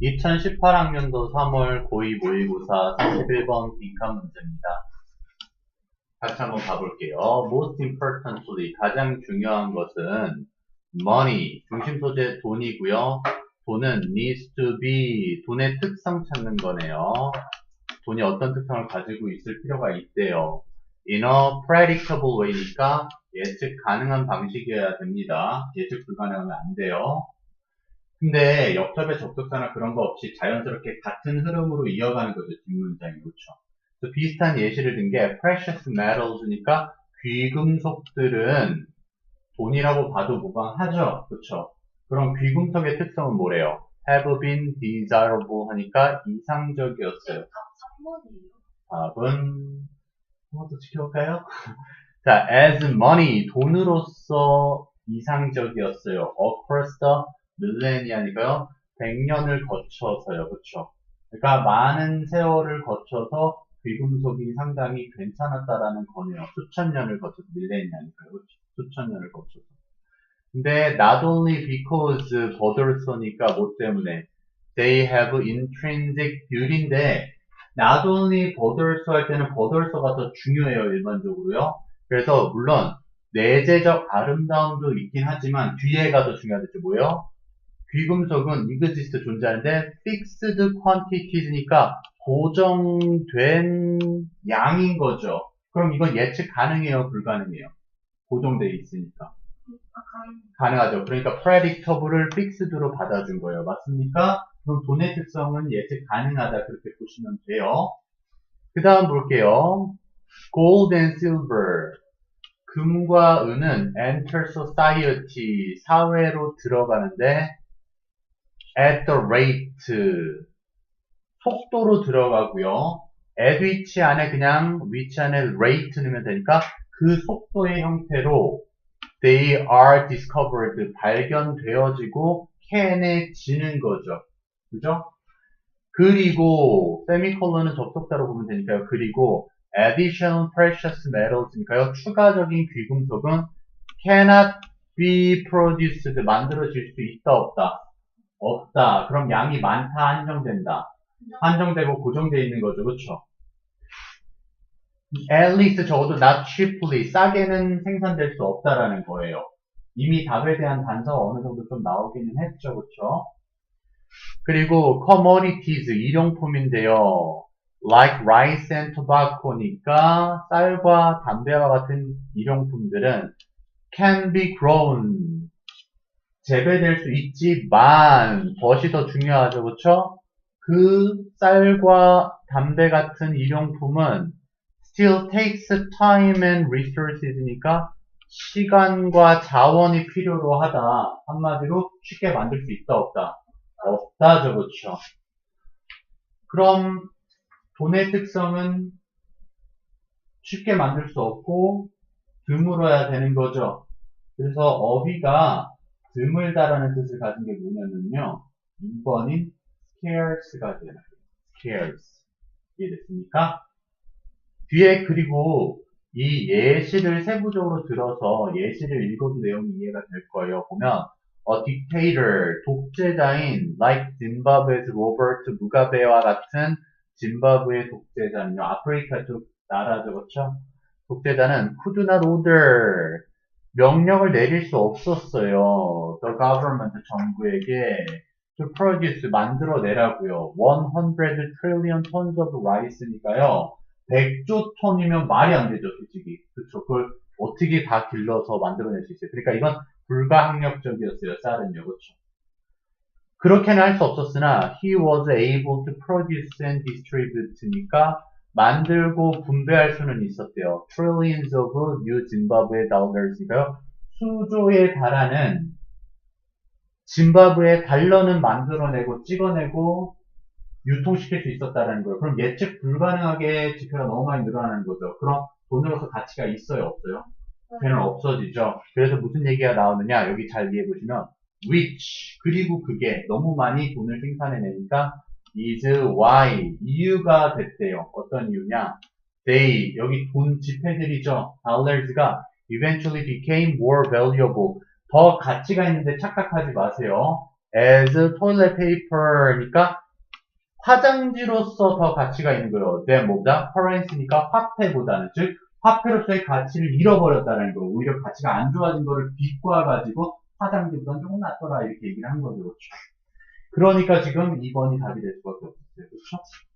2018학년도 3월 고2 모의고사 31번 빈칸 문제입니다. 같이 한번 가볼게요. Most importantly, 가장 중요한 것은 money, 중심 소재 돈이고요. 돈은 needs to be, 돈의 특성 찾는 거네요. 돈이 어떤 특성을 가지고 있을 필요가 있대요. In a predictable way니까 예측 가능한 방식이어야 됩니다. 예측 불가능하면 안 돼요. 근데 역접의 접속사나 그런 거 없이 자연스럽게 같은 흐름으로 이어가는 거죠. 뒷문장이 그렇죠. 비슷한 예시를 든 게 precious metals니까 귀금속들은 돈이라고 봐도 무방하죠. 그렇죠. 그럼 귀금속의 특성은 뭐래요? have been desirable 하니까 이상적이었어요. 답 3번이에요. 답은 한번 더 지켜볼까요? 자, as money 돈으로서 이상적이었어요. across the millennia니까요. 100년을 거쳐서요. 그렇죠? 그러니까 많은 세월을 거쳐서 귀금속이 상당히 괜찮았다라는 거네요. 수천 년을 거쳐서 밀레니아니까요. 그렇죠? 수천 년을 거쳐서. 근데 not only because 버들서니까 뭐 때문에 they have intrinsic beauty인데 not only 버들서 할 때는 버들서가 더 중요해요. 일반적으로요. 그래서 물론 내재적 아름다움도 있긴 하지만 뒤에가 더 중요하겠죠. 뭐예요? 귀금속은 exist 존재하는데 fixed quantities니까 고정된 양인 거죠. 그럼 이건 예측 가능해요, 불가능해요? 고정돼 있으니까. 아, 가능. 가능하죠. 그러니까 predictable을 fixed로 받아준 거예요. 맞습니까? 그럼 돈의 특성은 예측 가능하다 그렇게 보시면 돼요. 그 다음 볼게요. gold and silver. 금과 은은 enter society, 사회로 들어가는데 at the rate, 속도로 들어가고요. at which 안에 그냥 which 안에 rate 넣으면 되니까 그 속도의 형태로 they are discovered, 발견되어지고 캐내지는 거죠. 그죠? 그리고 세미콜론은 접속사로 보면 되니까요. 그리고 additional precious metals니까요. 추가적인 귀금속은 cannot be produced, 만들어질 수 있다 없다? 없다. 그럼 양이 많다 한정된다. 한정되고 고정되어 있는 거죠. 그렇죠? at least 적어도 not cheaply 싸게는 생산될 수 없다라는 거예요. 이미 답에 대한 단서가 어느 정도 좀 나오기는 했죠. 그렇죠? 그리고 commodities 일용품인데요. like rice and tobacco니까 쌀과 담배와 같은 일용품들은 can be grown 재배될 수 있지만 벗이 더 중요하죠. 그렇죠? 그 쌀과 담배 같은 일용품은 still takes time and resources니까 시간과 자원이 필요로 하다. 한마디로 쉽게 만들 수 있다 없다? 없다죠. 그렇죠? 그럼 돈의 특성은 쉽게 만들 수 없고 드물어야 되는 거죠. 그래서 어휘가 드물다라는 뜻을 가진 게 뭐냐면요. 2번인 scarce가 되나요. scarce. 이해됐습니까? 뒤에 그리고 이 예시를 세부적으로 들어서 예시를 읽어도 내용이 이해가 될 거예요. 보면 a dictator, 독재자인 like Zimbabwe's Robert Mugabe와 같은 짐바브웨 독재자는요. 아프리카 쪽 나라죠. 그렇죠? 독재자는 could not order 명령을 내릴 수 없었어요. The government 정부에게 to produce 만들어내라고요. 100 trillion tons of rice니까요. 100조 톤이면 말이 안 되죠, 솔직히. 그쵸. 그걸 어떻게 다 길러서 만들어낼 수 있어요. 그러니까 이건 불가항력적이었어요, 쌀은요. 그쵸. 그렇게는 할 수 없었으나, he was able to produce and distribute니까 만들고 분배할 수는 있었대요. trillions of new Zimbabwe dollars니까요. 수조에 달하는 짐바브웨 달러는 만들어내고 찍어내고 유통시킬 수 있었다는 거예요. 그럼 예측 불가능하게 지표가 너무 많이 늘어나는 거죠. 그럼 돈으로서 가치가 있어요, 없어요? 걔는 없어지죠. 그래서 무슨 얘기가 나오느냐? 여기 잘 이해해 보시면 which 그리고 그게 너무 많이 돈을 생산해내니까 is why 이유가 됐대요. 어떤 이유냐? they 여기 돈 지폐들이죠. dollars가 eventually became more valuable 더 가치가 있는데 착각하지 마세요. as toilet paper니까 화장지로서 더 가치가 있는 거예요. than 뭐보다 currency니까 화폐보다는 즉 화폐로서의 가치를 잃어버렸다는 거. 오히려 가치가 안 좋아진 거를 비꼬아 가지고 화장지보다는 조금 낫더라 이렇게 얘기를 한 거죠. 그러니까 지금 2번이 답이 될 수밖에 없어요. 그렇죠?